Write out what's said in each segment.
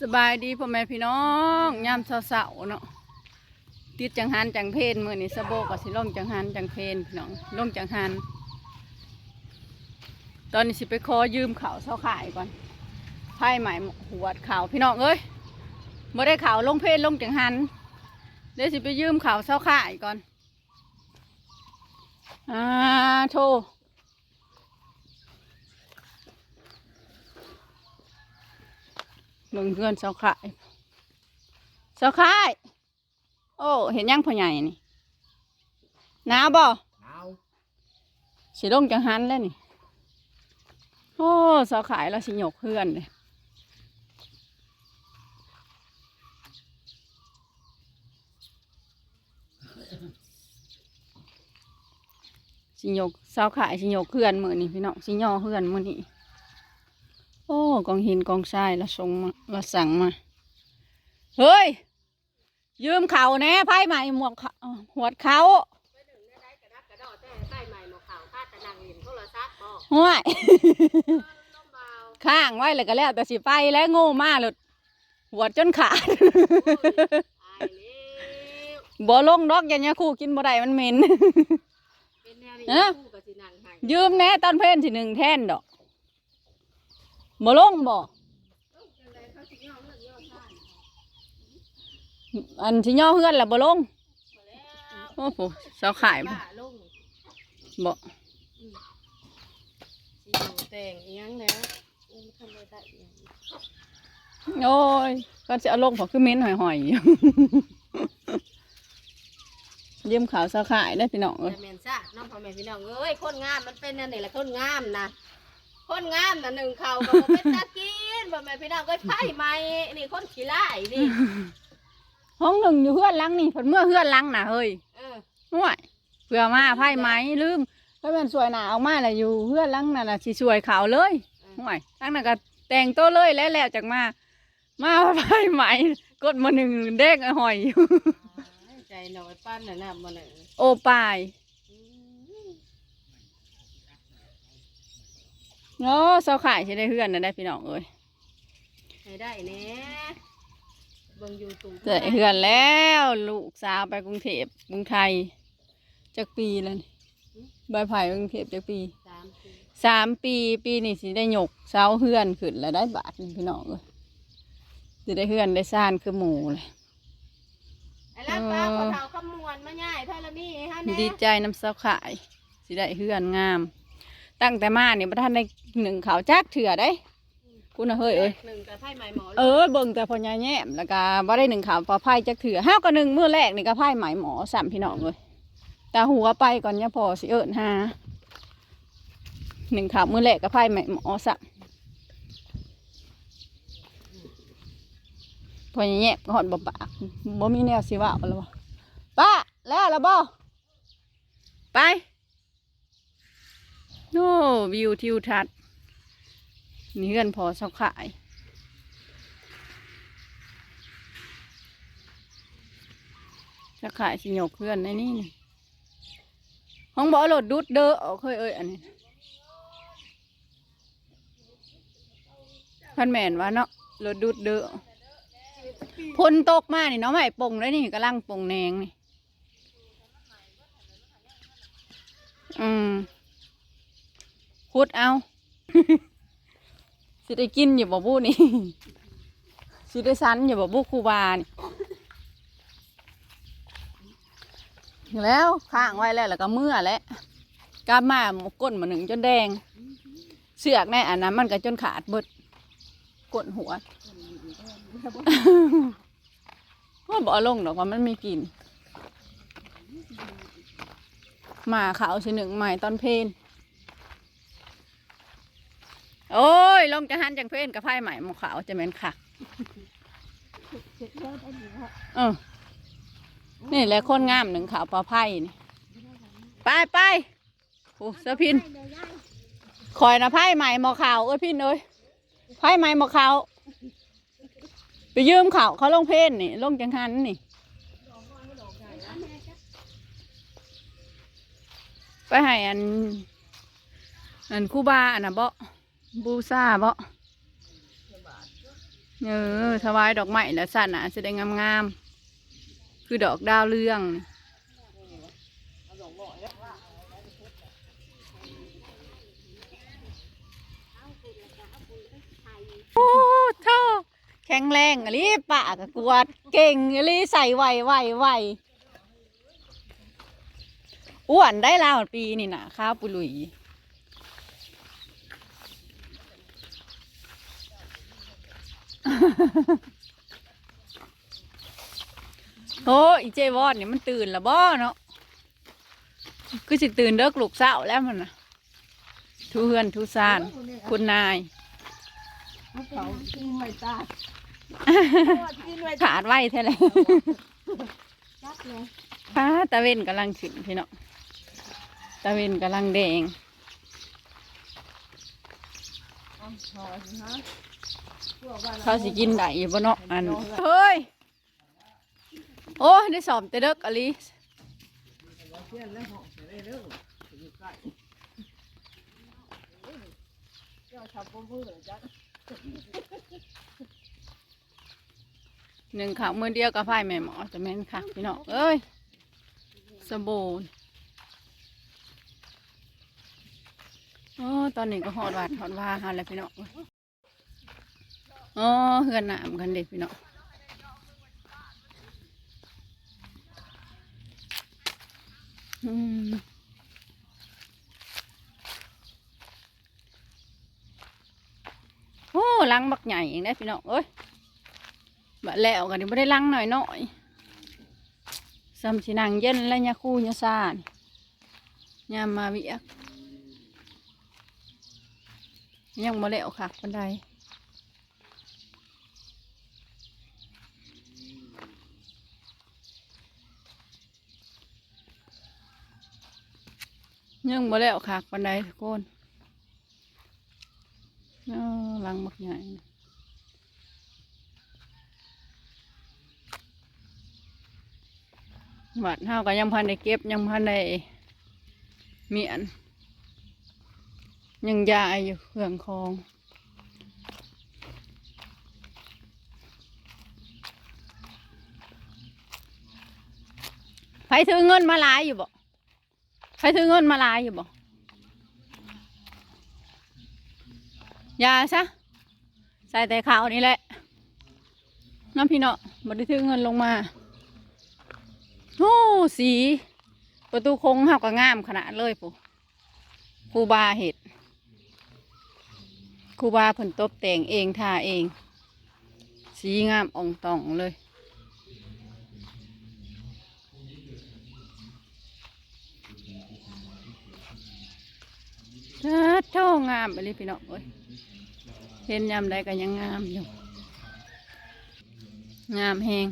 สบายดีพ่อแม่พี่น้องยามเสาๆเนาะติดจังหันจังเพนมือนี้สะโบก็สิล่งจังหันจังเพนพี่น้องล่งจังหันตอนนี้สิไปขอยืมเขาวเสาขายก่อนไพ่ใหม่หวดเขาวพี่น้องเอ้ยบ่ได้เขาวลงเพนลงจังหันเดี๋ยวสิไปยืมเขาวเสาขายก่อนอ่าโท เบิ่งเพื่อนเสาขายเสาขายโอ้เห็นยังพ่อใหญ่นี่หนาวบ่หนาวสิลงจังหันแล้วนี่โอ้เสาขายแล้วสิหยกเพื่อนเลยสิหยกเสาขายสิหยกเพื่อนมือนี่พี่น้องสิย่อเพื่อนมือนี่ โอ้กองหินกองทรายละส่งมาละสั่งมา เฮ้ย ยืมเขาแน่ไพ่ใหม่หมวกเขาหัวดเขาไปหนึ่งได้กระดักกระดอแต่ใต้ใหม่หมอขาวคาดตะนังเห็นโทรศัพท์บอกห้วยต้องเบาข้างไว้เลยก็แล้วแต่สิไปแล้วโง่มากเลยหัวดจนขาดตายแล้วบ่ลงดอกยันยาคู่กินบ่ได้มันเหม็นเป็นแนวนี้เอ๊ะคู่กับสินังให้ยืมแน่ตอนเพ่นสิหนึ่งแท่นดอก บ่ลงบ่อันสิย่อเฮือนแหละบ่ลงบ่แล้วโอ้โหเสาขายบ่บ้าลงบ่สิอยู่แต่งอีหยังแล้วเออทำอะไรได้อีหยังโอ้ยก็จะเอาลงเพอคือเหม้นหอยๆอยู่ยืมขาวเสาขายได้พี่น้องเอ้ยแต่แม่นซ่าน้องพ่อแม่พี่น้องเอ้ยคนงามมันเป็นนั่นนี่แหละคนงามนะ คนงามน่ะหนึ่งเขาก็บ่เป็นตะกินพ่อแม่พี่น้องก็ไพ่ไหม้นี่คนขี้ร้ายนี่ห้องหนึ่งอยู่เฮือนหลังนี่เพิ่นเมื่อเฮือนหลังน่ะเฮ้ยเออห่วยเผื่อมาไพ่ไหมลืมถ้าเป็นสวยหนาเอามาแล้วอยู่เฮือนหลังนั่นน่ะสิสวยขาวเลยเออห่วยทั้งนั้นก็แต่งโตวเลยแล้วแล้วจากมา มาไพ่ไหมกดมาหนึ่งเด้งหอยอยู่ใจหน่อยปั้นน่ะนะมันน่ะโอปาย อืม เนาะเสาขายใช่ได้เฮือนน่ะได้พี่น้องเอ้ยให้ได้แน่เบิ่งยูทูบเจอเฮือนแล้ว ลูกสาวไปกรุงเทพกรุงไทยจักปีแล้วนี่ใบไผ่กรุงเทพจักปีสามปีสามปีปีนี่สิได้หยกเสาเฮือนขึ้นแล้วได้บาทหนึ่งพี่น้องเลยสิได้เฮือนได้ซ่านคือหมูเลยไอ้ลักป้าคนเฒ่าขมวนมาใหญ่เท่าละนี่ฮะแน่ดีใจน้ำเสาขายสิได้เฮือนงาม ตั้งแต่มาเนี่ยพระท่านได้หนึ่งเขาวจักเถื่อได้คุณน่ะเฮ้ยเอ้ยหนึ่งกับไพ่ไหม้หมอเออเบิ่งแต่พญาแย้มแล้วก็บ่ได้หนึ่งข่าวปลาไผ่จักเถื่อห้าวก็หนึ่งมื้อแรกนี่ก็ไผ่ไหมหมอสามพี่น้องเลยตาหัวไปก่อนเนี่ยพอสิเอิญหาหนึ่งข่าวมื้อแรกก็ไผ่ไหมหมอสามพญาแย้มก็หอดบ่ปากบ่มีแนวสิเว่าแล้วบ่ป้าแล้วละบ่ไป โน่วิวทิวทัศน์นี่เฮือนพอเสาขาย จะขายสิโยกเพื่อนในนี่นี่ห้องบ่อรถดุดเด้อเอาเคยเอ้ยอันนี้พันแม่นว่าเนาะรถดุดเด้อพนตกมานี่เนาะไม่ปงเลยนี่กำลังปงแนงนี่ อืม ขุดเอาสิได้กินอยู่บ่บูนี่สิได้สันอยู่บ่บูครูบานี่แล้วข้างไว้แล้วแล้วก็เมื่อแล้วกามามกก้นมาหนึ่งจนแดง เสือกในอันนั้นมันก็จนขาดเบิดกดหัวว่าบ่อลงดอกว่ามันมีกลิ่นหมาขาวชหนึ่งใหม่ตอนเพลน โอ้ยลงจะหันจังเพลนกับไพ่ใหม่หมอขาวจะเหม็นค่ะเออนี่แหละคนงามหนึ่งขาวปลาไผ่นี่ไปไปโอ้เสอพินคอยนะไผ่ใหม่หมอขาวเอ้ยพี่เอ้ยไผ่ใหม่หมอขาวไปยืมเขาเขาลงเพนนี่ลงจังหันนี่ไปให้อัน อันคู่บาอันน่ะบ่ บูซาบ่เออถวายดอกไม้แล้วสั่นอะจะได้งามๆ คือดอกดาวเรือง โอ้เท่าแข็งแรงอะลิปะกะกวด เก่งอะลิใส่ไหวไหวไหวอ้วนได้แล้วปีนี่นะข้าวปุลุย โอ้อีเจวอนนี่มันตื่นแล้วบ่เนาะคือสิตื่นเด้อลูกสาวแล้วมันนะทุเฮือนทุซาน คุณนายเขากินไม่ตายกินไม่ขาดไว้แท้เลยจักเลยฟ้าตะเวนกำลังขึ้นพี่เนาะตะเวนกำลังแดง เขาสิกินได้อยู่บ่เนาะอันเฮ้ยโอ้ได้สอบแต่เด็กอลิเพื่อนแล้วเหนึ่งข่าวมือเดียวกับไพ่แม่หมอจะแม่นค่ะพี่เนาะเอ้ยสมบูรณ์โอ้ตอนนี้ก็หอดวัดหอดว่าหาอะไรพี่เนาะ อ๋อเฮือนหนามกันเด็กพี่เนาะอืมโอ้ลังบักใหญ่เองได้พี่เนาะเอ้ยบะแล้วกันนี่ไม่ได้ลังหน่อยหน่อยๆซ้ำสินางเย็นและยาคู่ยาซานยามมาเวิยกยังบ่แล้วค่ะคนใด ยังบ่แล้วค่ะคนใดทุกคนเออลังบักใหญ่บัดเฮาก็ยังพันได้เก็บยังพันได้เมียน ยังยายอยู่เครื่องคองใครถือเงินมาหลายอยู่บ่ ใครถือเงินมาลายอยู่บ่อยาซะใส่แต่ขาวนี่แหละน้ำพี่เนาะบ่ได้ถือเงินลงมาโอ้สี ประตูคงเฮาก็งามขนาดเลยปู่ครูบาเห็ดครูบาเพิ่นตบแต่งเองทาเอง สีงามอ่องตองเลย เท่างามไปเลยพี่น้องเอ้ยเห็นยามใดก็ยังงามอยู่ งามแหง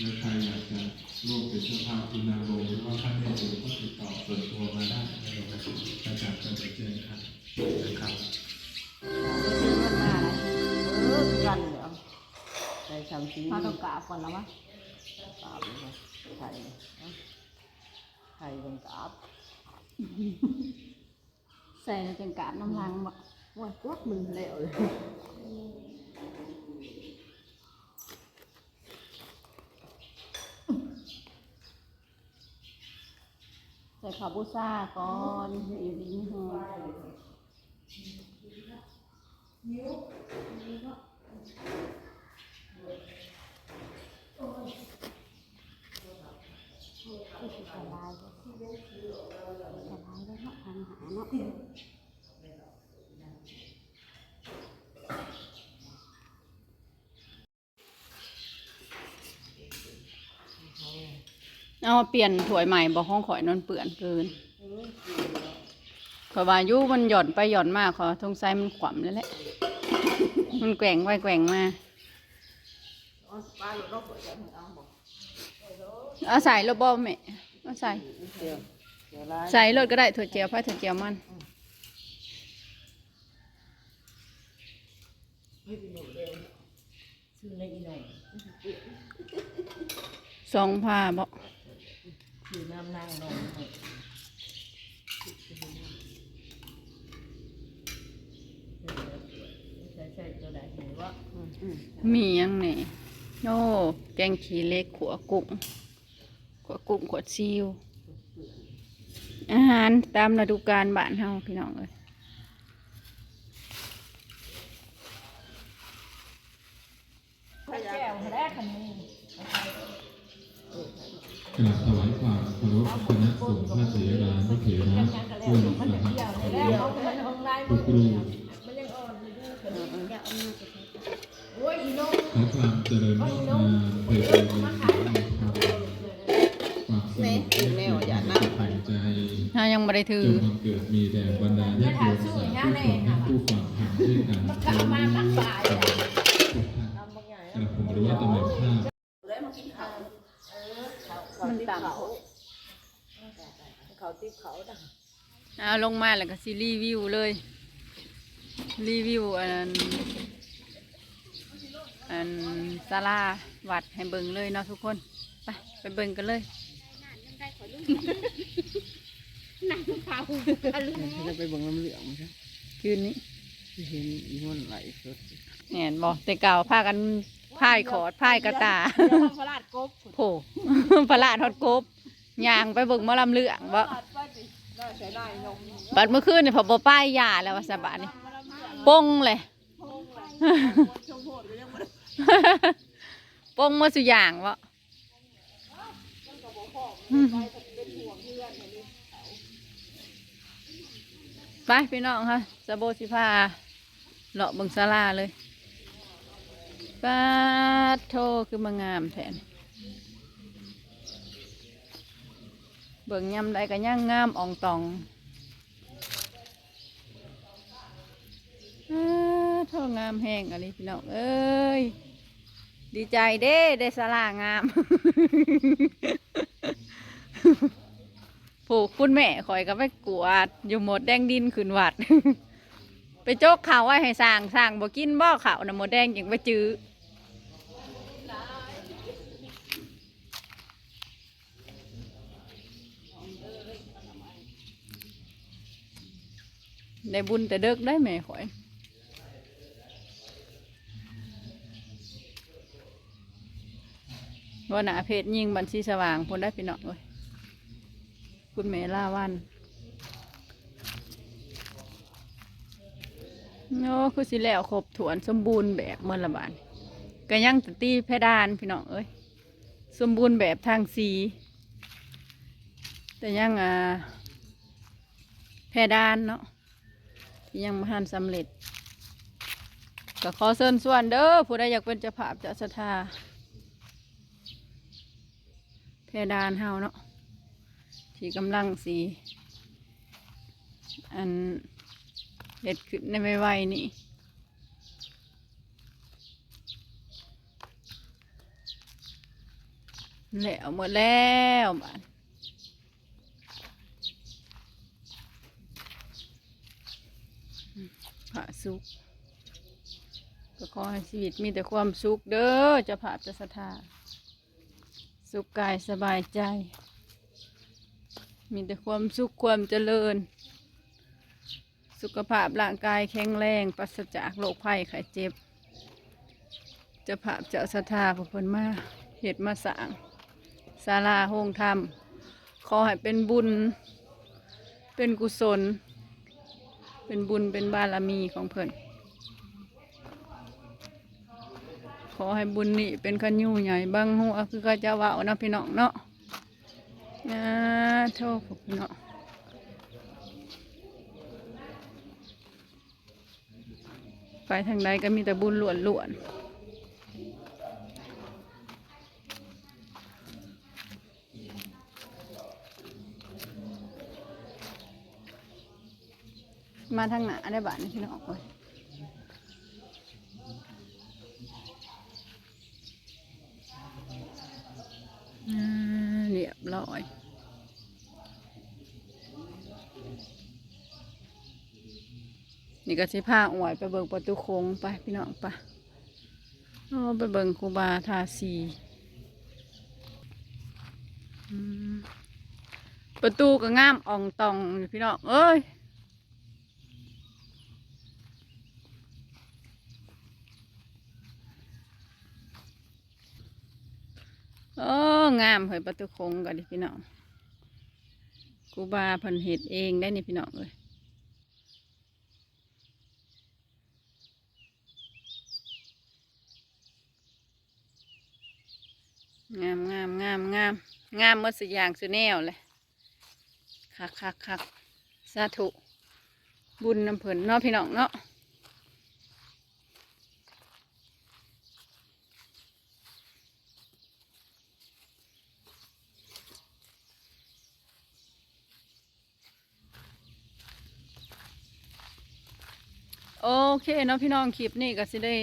แล้วใครอยากจะร่วมเป็นเจ้าภาพคุณนางโรงหรือว่าท่านได้ดู ใส่สามสีมาต้องกราบก่อนแล้ววะกราบเลยไข่ไข่เป็นกราบใส่ในจังกราบน้ำลังบ่ว่าจดมือแล้วเลยใส่ขาวบูซ่าก่อนอยู่ดีนี่ฮะ เอาเปลี่ยนถ้วยใหม่บอกห้องข่อยนอนเปื่อนเกินข่อยว่ายุมันหย่อนไปหย่อนมากขอทงไซมันขวำแล้วแหละ มันแกว่งไปแกว่งมาอ๋อปลาหลุดรอบหัวใจมึงเอาใส่รถบอแม่เอาใส่เดี๋ยวเดี๋ยวลายใส่รถก็ได้ถั่วเจียวไผ่ถั่วเจียวมันซอในอีหน่อยสองผ้าบ่ ซื้อน้ำนางนองใช่ใช่ตัวใดเห็นว่ามีหยังนี่โอ้แกงขี้เหล็กขัวกุ้งขัวกุ้งขัวซิว อาหารตามฤดูกาลบ้านเฮาพี่น้องเอ้ยแก้วแรกคันนี้กราบถวายความเคา รพคณะสงฆ์พระเถรานุเถระเพื่อนสหสาแล้วธุเอามันของลายทุกรูมันยังอ่อนอยู่ดูอย่าเอามาโอ้ยอีน้องขอความเจริญงอกงามไปเป็นในธรรมในธรรมความสงบและความสุขใจถ้ายังไม่ได้ถือจงบังเกิดมีแด่บรรดาญาติโยมสาธุชนผู้ฟังธรรมด้วยกันทุกท่านกระผมรู้ว่าตำแหน่งภาพ มันต่ำ เขาติดเขาดังเอาลงมาแล้วก็สิรีวิวเลย รีวิวอันอันศาลาวัดให้เบิ่งเลยเนาะทุกคน ไปไปเบิ่งกันเลยจะไปเบิ่งน้ำเหลืองใช่คืนนี้เห็นอีมันไหลสดแหนบอกแต่เก่าพากันพายขอดพายกระตาพระราชกบโผพระลาดทอดกบย่างไปเบิ่งหมอลำเลืองบ่ได้ใช้ได้นม บัดเมื่อคืนเนี่ยพอบ่ป้ายยาแล้วว่าสบายนี่ปงเลยโหดก็ยังไม่ได้ป้งมาสุอย่างบ่ไปพี่น้องค่ะสะโบสิพาเลาะบิ่งศาลาเลยปาโทคือมางามแทน เบิ่งยำใดก็ย่างงามอ่องตองเท่างามแห้งอะไรพี่น้องเอ้ย ดีใจเด้ได้สลางามผูกคุณแม่คอยก็ไปกวาด อยู่หมดแดงดินขึ้นวัด ไปโจกข่าวไว้ให้สร้างสร้างบ่กินบ่ข่าวนะหมดแดงยังไปจื้อ ได้บุญแต่เด็กได้แม่ข่อยว่าหนาเพจยิงบัญชีสว่างพนได้พี่น้องเลยคุณแม่ล่าวันโอ้คือสิแล้วครบถวนสมบูรณ์แบบเมื่อละบาทก็ยังแตตีเพดานพี่น้องเอ้ยสมบูรณ์แบบทางสี แต่ยังอ่าเพดานเนาะ ที่ยังไม่ทันสำเร็จ ก็ขอเชิญส่วนเด้อผู้ใดอยากเป็นเจ้าภาพเจ้าศรัทธาเพดานเฮาเนาะที่กำลังสีอันเห็ดขึ้นในไม่ไหวๆนี่แล้วหมดแล้วบ้าน พระ สุขก็ขอให้ชีวิตมีแต่ความสุขเด้อจะภาจะศรัทธาสุขกายสบายใจ มีแต่ความสุขความเจริญ สุขภาพร่างกายแข็งแรงปราศจากโรคภัยไข้เจ็บ จะภาจ้าศรัทธาพระเพนมาเหตุมาสร้างศาลาโฮงธรรม ขอให้เป็นบุญ เป็นกุศล เป็นบุญเป็นบารมีของเพิ่นขอให้บุญนี่เป็นขันยูใหญ่บังหัวคือก็จะว่านะพี่น้องเนาะนะโทษพวกพี่น้องไปทางใดก็มีแต่บุญล้วนล้วนๆ มาทางหนาได้บ้านนี่พี่น้องเอ้ยอ่าเรียบร้อยนนี่ก็สิพาอวยไปเบิงประตูโค้งไปพี่น้องปโอ้ไปเบิงคูบาทาสีประตูก็งามอ่องตองพี่น้องเอ้ย โอ้งามเฮ้ยประตูคงก็ดิพี่น้องครูบาเพิ่นเฮ็ดเองได้นี่พี่น้องเอ้ยงามงามงามงามงามหมดสิอย่างสุแนวเลยคักคักคักสาธุบุญน้ำเพิ่นเนาะพี่น้องเนาะโอ เคเนาะพี่น้องคลิปนี้ก็สิได้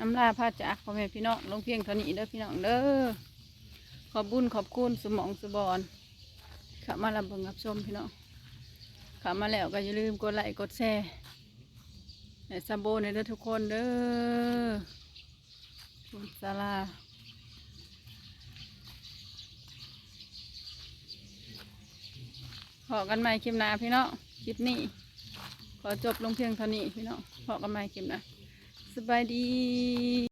อำลาพาจากพ่อแม่พี่น้องลงเพียงเท่านี้เด้อพี่น้องเด้อขอบุญขอบคุณสมองสบอนขับมารับเบิ่งรับชมพี่น้องขับมาแล้วก็อย่าลืมกดไลค์กดแชร์ให้ซัมโบในเด้อทุกคนเด้อคุณสาราพอกันใหม่คลิปหน้าพี่น้องคลิปนี้ ขอจบลงเพียงเท่านี้พี่น้อง พอกันใหม่คลิปนะสบายดี